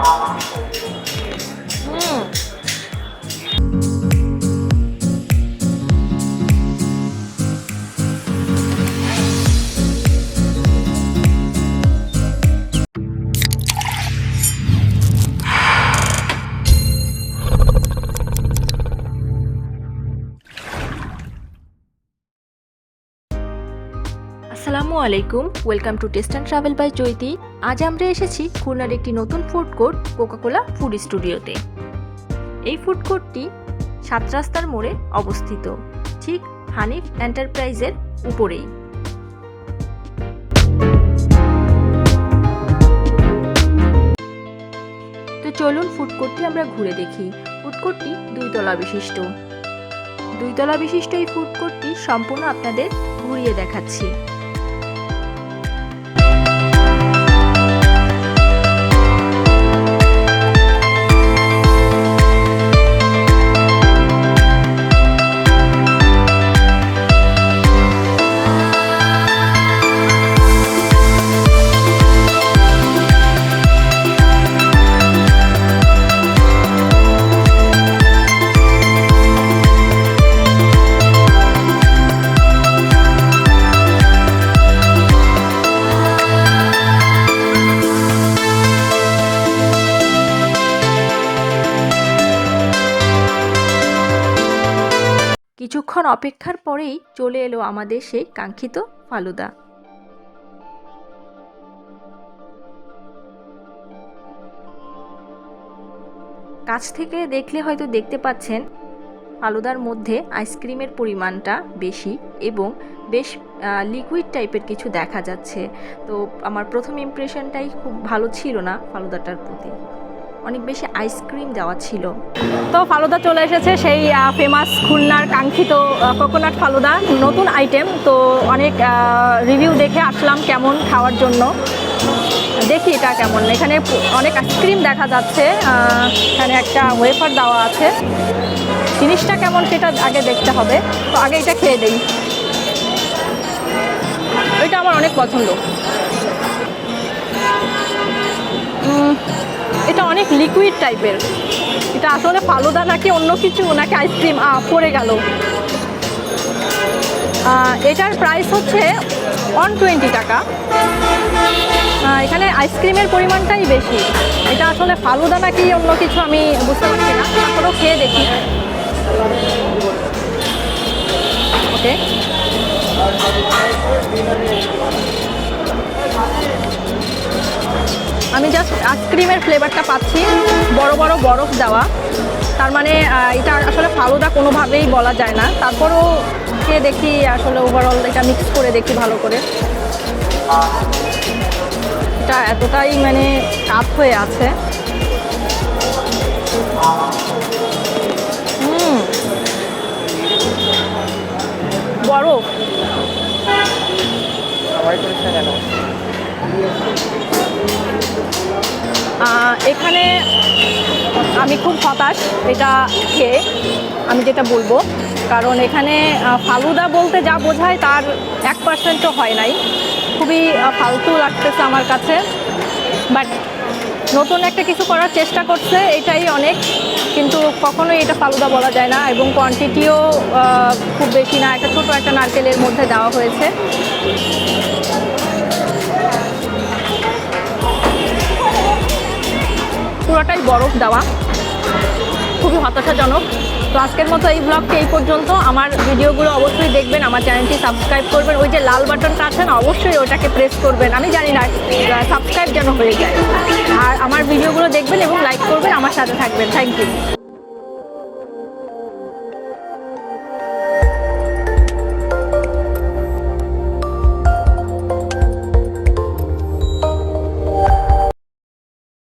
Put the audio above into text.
Thank you. আলাইকুম welcome to taste and travel by Chaity আজ আমরা এসেছি খুলনার একটি নতুন ফুড কোর্ট কোকাকোলা ফুড স্টুডিওতে এই ফুড কোর্টটি সাত রাস্তার মোড়ে অবস্থিত। ঠিক হানিফ এন্টারপ্রাইজের উপরেই। তো চলুন ফুড কোর্টটি আমরা ঘুরে দেখি। ফুড কোর্টটি দুইতলা বিশিষ্ট। দুইতলা বিশিষ্ট এই ফুড কোর্টটি সম্পূর্ণ আপনাদের ঘুরিয়ে দেখাচ্ছি। কিছুক্ষণ অপেক্ষার পরেই চলে এলো আমাদের সেই কাঙ্ক্ষিত ফালুদা। কাছ থেকে দেখলে হয়তো দেখতে পাচ্ছেন, ফালুদার মধ্যে আইসক্রিমের পরিমাণটা বেশি এবং বেশ লিকুইড টাইপের কিছু দেখা যাচ্ছে। তো আমার প্রথম ইমপ্রেশনটাই খুব ভালো ছিল না ফালুদাটার প্রতি। অনেক বেশি আইসক্রিম দেওয়া ছিল। তো ফালুদা চলে এসেছে সেই ফেমাস খুলনার কাঙ্ক্ষিত কোকোনাট ফালুদা। নতুন আইটেম তো অনেক রিভিউ দেখে আসলাম কেমন খাওয়ার জন্য। দেখি এটা কেমন। এখানে অনেক আইসক্রিম দেখা যাচ্ছে এখানে একটা ওয়েফার দেওয়া আছে। জিনিসটা কেমন সেটা আগে দেখতে হবে। তো আগে এটা খেয়ে দেই। এটা আমার অনেক পছন্দ। অনেক লিকুইড টাইপের এটা আসলে ফালুদা নাকি অন্য কিছু, নাকি আইসক্রিম পড়ে গেল। এটার প্রাইস হচ্ছে ওয়ান টোয়েন্টি টাকা। এখানে আইসক্রিমের পরিমাণটাই বেশি। এটা আসলে ফালুদা নাকি অন্য কিছু আমি বুঝতে পারছি না। তারপরেও খেয়ে দেখি। ওকে আমি জাস্ট আইসক্রিমের ফ্লেভারটা পাচ্ছি। বড় বড় বরফ দেওয়া। তার মানে এটা আসলে ফালুদা কোনোভাবেই বলা যায় না। তারপরও খেয়ে দেখি আসলে ওভারঅল এটা মিক্স করে দেখি ভালো করে। এটা এতটাই মানে কাপ হয়ে আছে। বরফ। এখানে আমি খুব হতাশ, এটা খেয়ে আমি যেটা বলব। কারণ এখানে ফালুদা বলতে যা বোঝায় তার এক পার্সেন্টও হয় নাই। খুবই ফালতু লাগতেছে আমার কাছে। বাট নতুন একটা কিছু করার চেষ্টা করছে, এটাই অনেক। কিন্তু কখনোই এটা ফালুদা বলা যায় না এবং কোয়ান্টিটিও খুব বেশি না। একটা ছোটো একটা নারকেলের মধ্যে দেওয়া হয়েছে। বরফ দেওয়া। খুবই হতাশাজনক। তো আজকের মতো এই ব্লগকে এই পর্যন্ত। আমার ভিডিওগুলো অবশ্যই দেখবেন, আমার চ্যানেলটি সাবস্ক্রাইব করবেন। ওই যে লাল বাটনটা আছে না, অবশ্যই ওটাকে প্রেস করবেন। আমি জানি না সাবস্ক্রাইব যেন হয়ে যায়। আর আমার ভিডিওগুলো দেখবেন এবং লাইক করবেন, আমার সাথে থাকবেন। Thank you